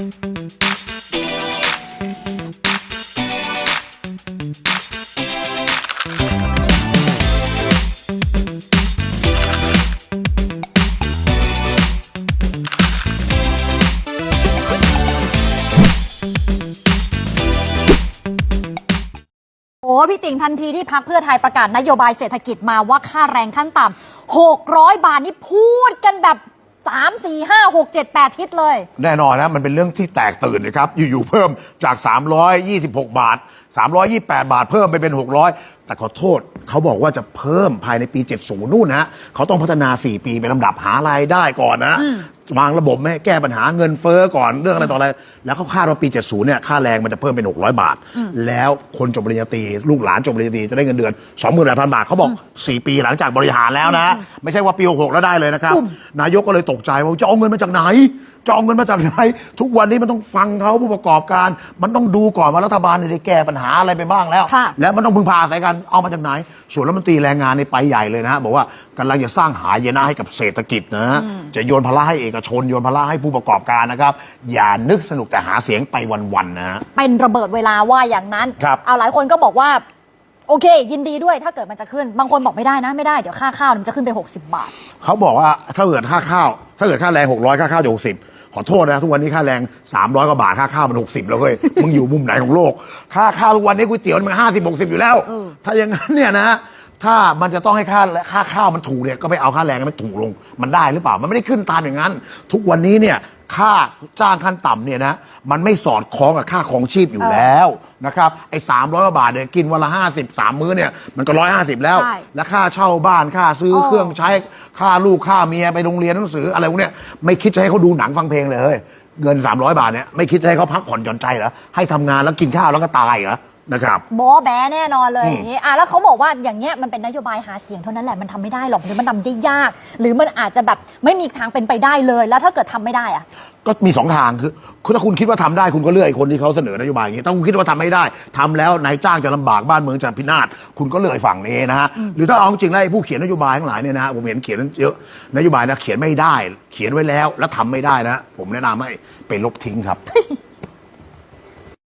โอ้พี่ติ่งทันทีที่พักเพื่อไทยประกาศนโยบายเศรษฐกิจมาว่าค่าแรงขั้นต่ำ600 บาทนี่พูดกันแบบ สามสี่ห้าหกเจ็ดแปดทิศเลย แน่นอนนะ มันเป็นเรื่องที่แตกตื่นนะครับ อยู่ ๆ เพิ่มจาก 326 บาท 328 บาทเพิ่มไปเป็น 600 แต่ขอโทษเขาบอกว่าจะเพิ่มภายในปี 70 นู่นนะเขาต้องพัฒนา 4 ปีเป็นลำดับหารายได้ก่อนนะ วางระบบให้แก้ปัญหาเงินเฟ้อก่อนเรื่องอะไรต่ออะไร แล้วเขาคาดว่าปี 70 เนี่ยค่าแรงมันจะเพิ่มเป็น 600 บาท แล้วคนจบปริญญาตรีลูกหลานจบปริญญาตรีจะได้เงินเดือน 28,000 บาทเขาบอก 4 ปีหลังจากบริหารแล้วนะ ไม่ใช่ว่าปี66แล้วได้เลยนะครับปุ่มนายกก็เลยตกใจว่าจะเอาเงินมาจากไหนจะเอาเงินมาจากไหนทุกวันนี้มันต้องฟังเขาผู้ประกอบการ มันต้องดูก่อนว่ารัฐบาลเนี่ยได้แก้ปัญหาอะไรไปบ้างแล้ว ค่ะ แล้วมันต้องพึ่งพาอาศัยกันเอามาจากไหนส่วนรัฐมนตรีแรงงานในไปใหญ่เลยนะบอกว่ากำลังจะสร้างหายนะให้กับเศรษฐกิจนะจะโยนภาระให้เอกชนโยนภาระให้ผู้ประกอบการนะครับอย่านึกสนุกแต่หาเสียงไปวันๆนะเป็นระเบิดเวลาว่าอย่างนั้น ครับ เอาหลายคนก็บอกว่า โอเค ยินดีด้วยถ้าเกิดมันจะขึ้น บางคนบอกไม่ได้นะ ไม่ได้ เดี๋ยวค่าข้าวมันจะขึ้นไป 60 บาท เขาบอกว่าถ้าเกิดค่าข้าว ถ้าเกิดค่าแรง 600 ค่าข้าวจะ60 ขอโทษนะ ทุกวันนี้ค่าแรง 300 กว่าบาทค่าข้าวมัน 60 แล้วเฮ้ย มึงอยู่มุมไหนของโลก ค่าข้าวทุกวันนี้ก๋วยเตี๋ยวมัน50 60 อยู่แล้ว เออ ถ้าอย่างนั้นเนี่ยนะถ้ามันจะต้องให้ค่าค่าข้าวมันถูกเนี่ยก็ไปเอาค่าแรงให้มันถูกลง มันได้หรือเปล่า มันไม่ได้ขึ้นตามอย่างนั้น ทุกวันนี้เนี่ยค่าจ้างขั้นต่ำเนี่ยนะมันไม่สอดคล้องกับค่าของชีพอยู่แล้วนะครับไอ้สามร้อยบาทเนี่ยกินวันละห้าสิบสามมื้อเนี่ยมันก็ร้อยห้าสิบแล้ว ใช่แล้วค่าเช่าบ้านค่าซื้อเออ เครื่องใช้ค่าลูกค่าเมียไปโรงเรียนหนังสืออะไรพวกเนี้ยไม่คิดจะให้เขาดูหนังฟังเพลงเลยเฮ้ยเงิน 300 บาทเนี่ยไม่คิดจะให้เขาพักผ่อนหย่อนใจเหรอให้ทำงานแล้วกินข้าวแล้วก็ตายเหรอ นะครับ บอแบแน่นอนเลยอืมอย่างนี้อะแล้วเขาบอกว่าอย่างเงี้ยมันเป็นนโยบายหาเสียงเท่านั้นแหละมันทำไม่ได้หรอกหรือมันทำได้ยาก หรือมันอาจจะแบบไม่มีทางเป็นไปได้เลย แล้วถ้าเกิดทำไม่ได้อะก็มีสองทางคือคือถ้าคุณคิดว่าทำได้คุณก็เลือกไอ้คนที่เขาเสนอนโยบายอย่างนี้ถ้าคุณคิดว่าทำไม่ได้ทำแล้วนายจ้างจะลำบากบ้านเมืองจะพินาศคุณก็เลือกไอ้ฝั่งนี้นะฮะหรือถ้าเอาจริงๆแล้วไอ้ผู้เขียนนโยบายทั้งหลายเนี่ยนะฮะผมเห็นเขียนเยอะนโยบายนะเขียนไม่ได้ เขียนไว้แล้วแล้วทำไม่ได้นะ ผมแนะนำให้ไปลบทิ้งครับ